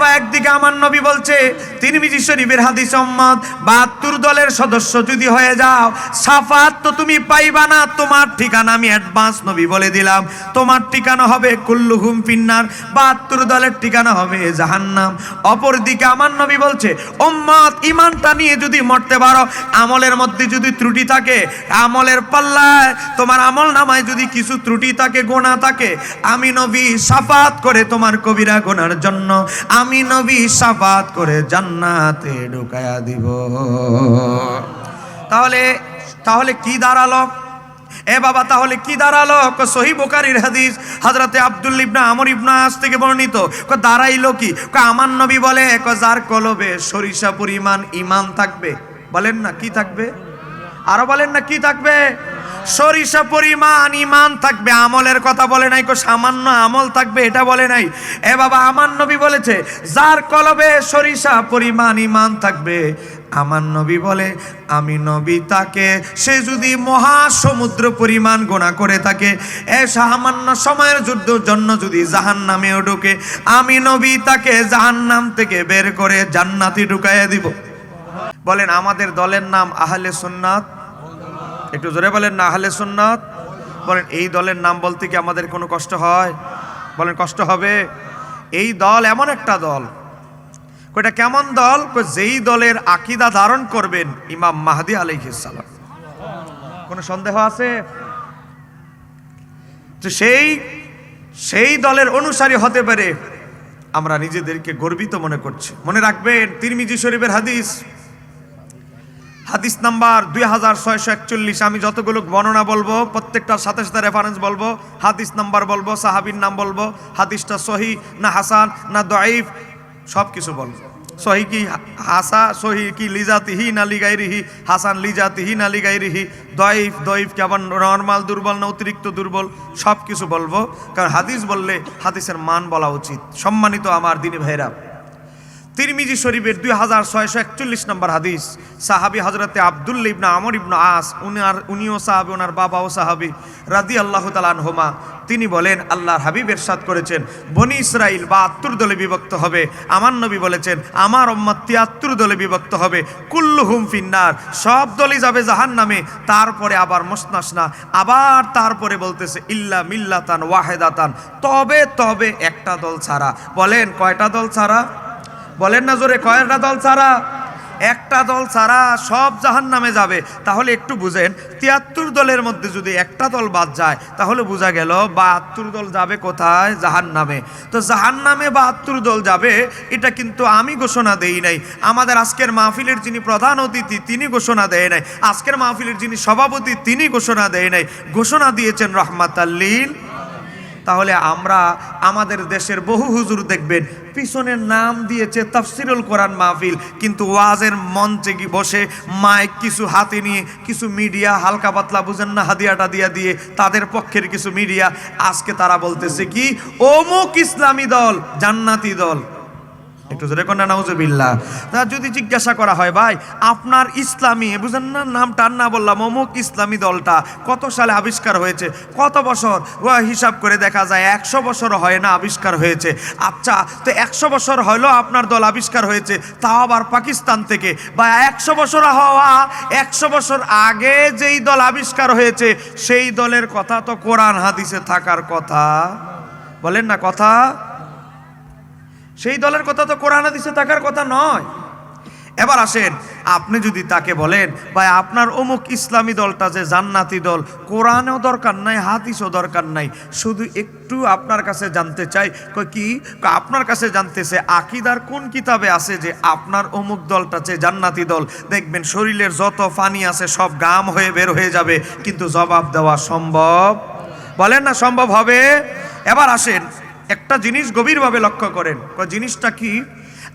বাবা একদিকে আমার নবী বলছে, তিরমিজি শরীফের হাদিস সম্মত বাহাত্তর দলের সদস্য যদি হয়ে যাও, সাফাত তো তুমি পাইবা না, তোমার ঠিকানা আমি অ্যাডভান্স নবী বলে দিলাম। তোমার ঠিকানা হবে কুল্লুহুম ফিন্নার, বাহাত্তর দলের ঠিকানা হবে জাহান্নাম। অপর দিকে আমার নবী বলছে, উম্মত ইমানটা নিয়ে যদি মরতে পারো, আমলের মধ্যে যদি ত্রুটি থাকে, আমলের পাল্লায়, তোমার আমল নামায় যদি কিছু ত্রুটি থাকে, গোনা থাকে, আমি নবী সাফাত করে তোমার কবিরা গোনার জন্য, আমি নবী সাফাত করে জান্নাতে ঢুকায়া দিব। তাহলে তাহলে কি দাঁড়াল? এ বাবা, তাহলে কি দাঁড়াল? সহি বোকারির হাদিস হজরতে আব্দুল ইবনা আমর ইবনা আস থেকে বর্ণিত। ক দাঁড়াইলো কি? ক আমার নবী বলে, ক যার কলবে সরিষা পরিমাণ ইমান থাকবে। বলেন না, কি থাকবে? আরও বলেন না, কি থাকবে? সরিষা পরিমাণ ইমান থাকবে, আমলের কথা বলে নাই কো, সামান্য আমল থাকবে, এটা বলে নাই। এ বাবা, আমার নবী বলেছে, যার কলবে সরিষা পরিমাণ ইমান থাকবে, আমার নবী বলে, আমি নবী তাকে, সে যদি মহাসমুদ্র পরিমাণ গোনা করে থাকে, এ সামান্য সময়ের যুদ্ধ জন্য যদি জাহান নামেও ঢুকে, আমি নবী তাকে জাহান নাম থেকে বের করে জান্নাতি ঢুকাইয়া দিব। বলেন, আমাদের দলের নাম আহলে সুন্নাত। একটু জোরে বলেন, না আহলে সুন্নাত? বলেন, এই দলের নাম বলতে কি আমাদের কোনো কষ্ট হয়? বলেন, কষ্ট হবে? এই দল এমন একটা দল এটা কেমন দল? যেই দলের আকিদা ধারণ করবেন ইমাম মাহাদি আলাইহিসসালাম কোনো সন্দেহ আছে? তো সেই সেই দলের অনুসারী হতে পারে আমরা নিজেদেরকে গর্বিত মনে করছি। মনে রাখবেন, তিরমিজি শরীফের হাদিস হাদিস নাম্বার দুই হাজার ছয়শো একচল্লিশ। আমি যতগুলো বর্ণনা বলব প্রত্যেকটার সাথে সাথে রেফারেন্স বলব, হাদিস নাম্বার বলব, সাহাবির নাম বলব, হাদিসটা সহি না হাসান, না দয়াইফ সব কিছু বলব। সহি কি হাসা, সহি কি লিজাতিহি না লিগাইরিহি, হাসান লিজাতিহি না লিগাইরিহি দয়ফ দয়ফ কি আবার নর্মাল দুর্বল না অতিরিক্ত দুর্বল সব কিছু বলব। কারণ হাদিস বললে হাদিসের মান বলা উচিত। সম্মানিত আমার দিনী ভাইরা তিরমিজি শরীফের দুই হাজার ছয়শো একচল্লিশ নম্বর হাদিস। সাহাবি হজরতে আবদুল্লা ইবনা আমর ইবনা আস, উনার উনিও সাহাবি ওনার বাবাও সাহাবি রাদি আল্লাহ তালান হোমা তিনি বলেন, আল্লাহর হাবিব এরশাদ করেছেন, বনি ইসরাইল বা আত্মুর দলে বিভক্ত হবে। আমার নবী বলেছেন, আমার ওম্মত তিয়াত্তর দলে বিভক্ত হবে। কুল্লু হুম ফিন্নার, সব দলই যাবে জাহান নামে তারপরে আবার মসনাসনা আবার তারপরে বলতেছে, ইল্লা মিল্লাতান ওয়াহেদাতান। তবে তবে একটা দল ছাড়া। বলেন, কয়টা দল ছাড়া? বলেন না জোরে, কয়টা দল ছাড়া? একটা দল ছাড়া সব জাহান নামে যাবে। তাহলে একটু বুঝেন, তিয়াত্তর দলের মধ্যে যদি একটা দল বাদ যায়, তাহলে বোঝা গেল বাহাত্তর দল যাবে কোথায়? জাহান নামে তো জাহান নামে বাহাত্তর দল যাবে, এটা কিন্তু আমি ঘোষণা দেই নাই। আমাদের আজকের মাহফিলের যিনি প্রধান অতিথি, তিনি ঘোষণা দেয় নাই। আজকের মাহফিলের যিনি সভাপতি, তিনি ঘোষণা দেয় নাই। ঘোষণা দিয়েছেন রহমাত আল্লিল তাহলে আমরা আমাদের দেশের বহু হুজুর দেখবেন পিছনের নাম দিয়েছে তাফসিরুল কোরআন মাহফিল, কিন্তু ওয়াজের মঞ্চে কি বসে মাইক কিছু হাতে নিয়ে কিছু মিডিয়া হালকা পাতলা বুঝেন না, হাদিয়াটা দিয়া দিয়ে তাদের পক্ষের কিছু মিডিয়া, আজকে তারা বলতেছে কি, অমুক ইসলামী দল, জান্নাতি দল। একটু জোরে কন্যা নাউজুবিল্লাহ। তা যদি জিজ্ঞাসা করা হয়, ভাই, আপনার ইসলামী, বুঝেন না নামটা আর না বললাম, অমুক ইসলামী দলটা কত সালে আবিষ্কার হয়েছে? কত বছর? হিসাব করে দেখা যায়, একশো বছর হয় না আবিষ্কার হয়েছে। আচ্ছা তো একশো বছর হলো আপনার দল আবিষ্কার হয়েছে, তাও আবার পাকিস্তান থেকে। বা একশো বছর হওয়া, একশো বছর আগে যেই দল আবিষ্কার হয়েছে, সেই দলের কথা তো কোরআন হাদিসে থাকার কথা। বলেন না কথা। সেই দলের কথা তো কোরআন হাদিসে থাকার কথা নয়। এবার আসেন, আপনি যদি তাকে বলেন, ভাই, আপনার অমুক ইসলামী দলটা যে জান্নাতি দল, কোরআনেও দরকার নাই, হাদিসও দরকার নাই, শুধু একটু আপনার কাছে জানতে চাই কি? আপনার কাছে জানতেছে, আকিদার কোন কিতাবে আছে যে আপনার অমুক দলটা যে জান্নাতি দল, দেখবেন শরীরের যত পানি আছে, সব গাম হয়ে বের হয়ে যাবে, কিন্তু জবাব দেওয়া সম্ভব? বলেন না সম্ভব হবে? এবার আসেন একটা জিনিস গভীরভাবে লক্ষ্য করেন। জিনিসটা কি?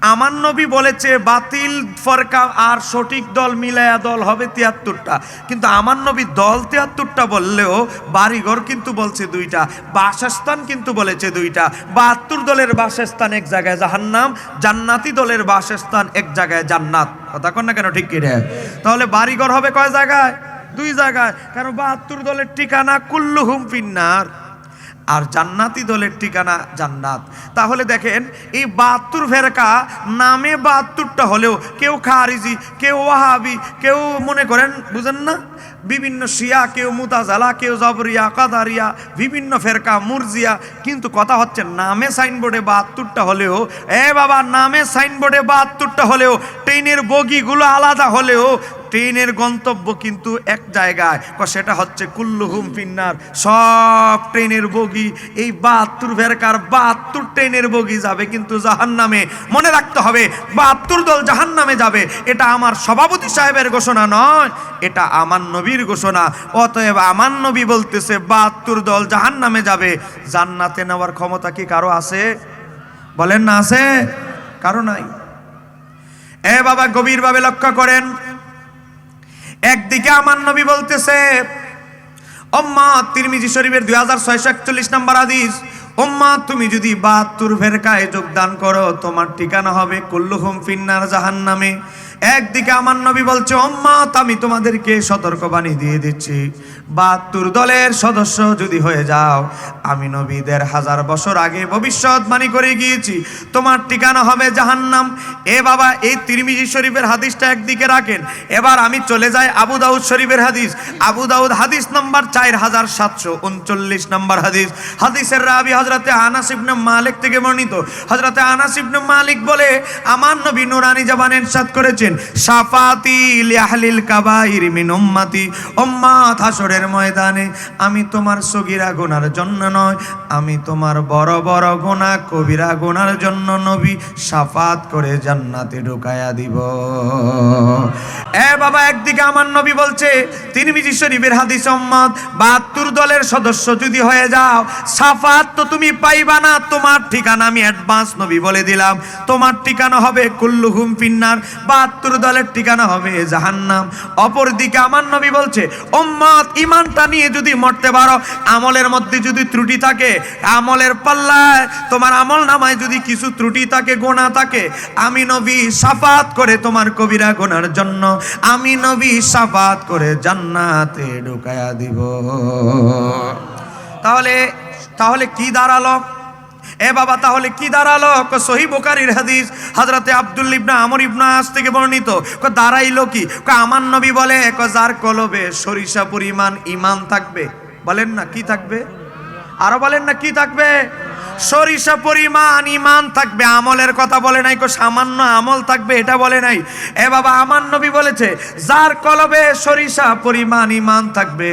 আমার নবী বলেছে, বাতিল ফরকা আর সঠিক দল মিলায়া দল হবে তিয়াত্তরটা। কিন্তু আমার নবী দল তিয়াত্তরটা বললেও বাড়িঘর কিন্তু বলছে দুইটা, বাসস্থান কিন্তু বলেছে দুইটা। বাহাত্তর দলের বাসস্থান এক জায়গায় জাহান্নাম, জান্নাতি দলের বাসস্থান এক জায়গায় জান্নাত। কথা কন না কেন, ঠিক কি রে তাহলে বাড়িঘর হবে কয় জায়গায়? দুই জায়গায়। কারণ বাহাত্তর দলের ঠিকানা কুল্লুহুম ফিন্নার? আর জান্নাতি দলের ঠিকানা জান্নাত। তাহলে দেখেন, এই বাহাত্তর ফেরকা নামে বাহাত্তরটা হলেও কেউ খারিজি, কেউ ওয়াহাবি, কেউ মনে করেন, বুঝেন না? বিভিন্ন শিয়া, কেউ মুতাজালা, কেউ জবরিয়া, কাদারিয়া, বিভিন্ন ফেরকা, মুরজিয়া। কিন্তু কথা হচ্ছে, নামে সাইনবোর্ডে বাহাত্তরটা হলেও, এ বাবা, নামে সাইনবোর্ডে বাহাত্তরটা হলেও, ট্রেনের বগিগুলো আলাদা হলেও ট্রেনের গন্তব্য কিন্তু এক জায়গায় সেটা হচ্ছে কুল্লুহুম ফিন্নার। সব ট্রেনের বগি, এই বাহাত্তর ভেরকার বাহাত্তর ট্রেনের বগি যাবে কিন্তু জাহান নামে মনে রাখতে হবে, বাহাত্তর দল জাহান নামে যাবে। এটা আমার সভাপতি সাহেবের ঘোষণা নয়, এটা আমার নবীর ঘোষণা। অতএব আমার নবী বলতেছে, বাহাত্তর দল জাহান নামে যাবে। জান্নাতে নেওয়ার ক্ষমতা কি কারও আছে? বলেন না আছে? কারও নাই। এ বাবা, গভীরভাবে লক্ষ্য করেন। একদিকে আমার নবী বলতেছে ওম্মা তিরমিজি শরীফের দুই হাজার ছয়শো একচল্লিশ নম্বর আদিস ওম্মা তুমি যদি বাহাত্তর ফেরকায় যোগদান করো, তোমার ঠিকানা হবে কুল্লুহুম ফিন্নার জাহান নামে একদিকে আমার নবী বলছে ওম্মাত আমি তোমাদেরকে সতর্কবাণী দিয়ে দিচ্ছি। বাহাত্তর দলের সদস্য যদি হয়ে যাও, আমি নবী দেড় হাজার বছর আগে ভবিষ্যৎবাণী করে গিয়েছি। তোমার ঠিকানা হবে জাহান্নাম। এ বাবা, এই তিরমিজি শরীফের হাদিসটা একদিকে রাখেন। এবার আমি চলে যাই আবু দাউদ শরীফের হাদিস। আবু দাউদ হাদিস নাম্বার চার হাজার সাতশো উনচল্লিশ নাম্বার হাদিস। হাদিসের রাবি হজরতে আনাস মালিক থেকে বর্ণিত। হজরতে আনাস মালিক বলে, আমার নবী নুরানি জাবান ইরশাদ করেছেন। সাফাতি কাবাইর মিন উম্মতি ময়দানে আমি তোমার সগীরা গোনার জন্য নয়, আমি তোমার বড় বড় গোনা কবিরা গোনার জন্য নবী সাফাত করে জান্নাতে ঢুকায়া দিব। এ বাবা, একদিকে আমার নবী বলছে, তিরমিজি শরীফের হাদিস, উম্মত 72 দলের সদস্য যদি হয়ে যাও, সাফাত তো তুমি পাইবা না, তোমার ঠিকানা আমি অ্যাডভান্স নবী বলে দিলাম, তোমার ঠিকানা হবে কুল্লুহুম ফিন্নার 72 দলের ঠিকানা হবে জাহান্নাম। অপর দিকে আমার নবী বলছে উম্মত ইমানটা নিয়ে যদি মরতে পারো, আমলের মধ্যে যদি ত্রুটি থাকে, আমলের পাল্লায় তোমার আমল নামায় যদি কিছু ত্রুটি থাকে, গোনা থাকে, আমি নবী সাফাত করে তোমার কবিরা গোনার জন্য, আমি নবী সাফাত করে জান্নাতে ঢুকায়া দিব। তাহলে তাহলে কি দাঁড়াল? এ বাবা, তাহলে কি দাঁড়াল? সহি বোকারির হাদিস। হজরতে আব্দুল ইবনা আমর ইবনা আস থেকে বর্ণিত। ক দাঁড়াইলো কি? ক আমার নবী বলে ক যার কলবে সরিষা পরিমাণ ইমান থাকবে। বলেন না, কি থাকবে? আরও বলেন না, কি থাকবে? সরিষা পরিমাণ ইমান থাকবে। আমলের কথা বলে নাই কো সামান্য আমল থাকবে, এটা বলে নাই। এ বাবা, আমার নবী বলেছে, যার কলবে সরিষা পরিমাণ ইমান থাকবে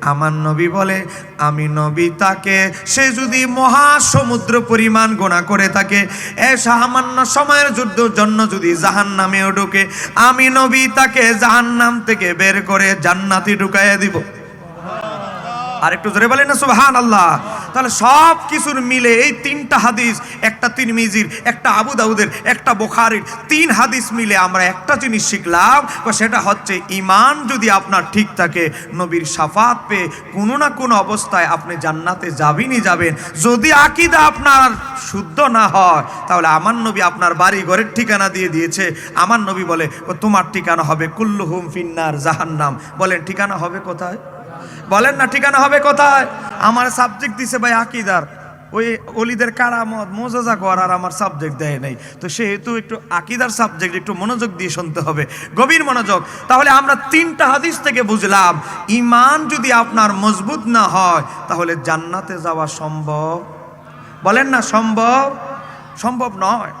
আমার নবী বলে, আমি নবী তাকে, সে যদি মহাসমুদ্র পরিমাণ গোনা করে থাকে, এ সামান্য সময়ের যুদ্ধ জন্য যদি জাহান নামেও ঢুকে, আমি নবী তাকে জাহান নাম থেকে বের করে জান্নাতি ঢুকাইয়া দিব। আর একটু জোরে বলেন না সুবহান আল্লাহ তাহলে সব কিছুর মিলে এই তিনটা হাদিস, একটা তিন তিরমিজির, একটা আবু দাউদের, একটা বোখারির, তিন হাদিস মিলে আমরা একটা জিনিস শিখলাম তো সেটা হচ্ছে ইমান যদি আপনার ঠিক থাকে, নবীর সাফাত পেয়ে কোনো না কোনো অবস্থায় আপনি জান্নাতে যাবেনই যাবেন। যদি আকিদা আপনার শুদ্ধ না হয়, তাহলে আমার নবী আপনার বাড়ি ঘরের ঠিকানা দিয়ে দিয়েছে। আমার নবী বলে তোমার ঠিকানা হবে কুল্লুহুম ফিন্নার জাহান্নাম। বলেন, ঠিকানা হবে কোথায়? বলেন না, ঠিকানা হবে কোথায়? আমার সাবজেক্ট দিছে ভাই আকিদার। ওই অলিদের কারামত, মোজাজা করার আমার সাবজেক্ট দেয় নাই। তো সেহেতু একটু আকিদার সাবজেক্ট একটু মনোযোগ দিয়ে শুনতে হবে, গভীর মনোযোগ। তাহলে আমরা তিনটা হাদিস থেকে বুঝলাম ইমান যদি আপনার মজবুত না হয়, তাহলে জান্নাতে যাওয়া সম্ভব? বলেন না, সম্ভব? সম্ভব নয়।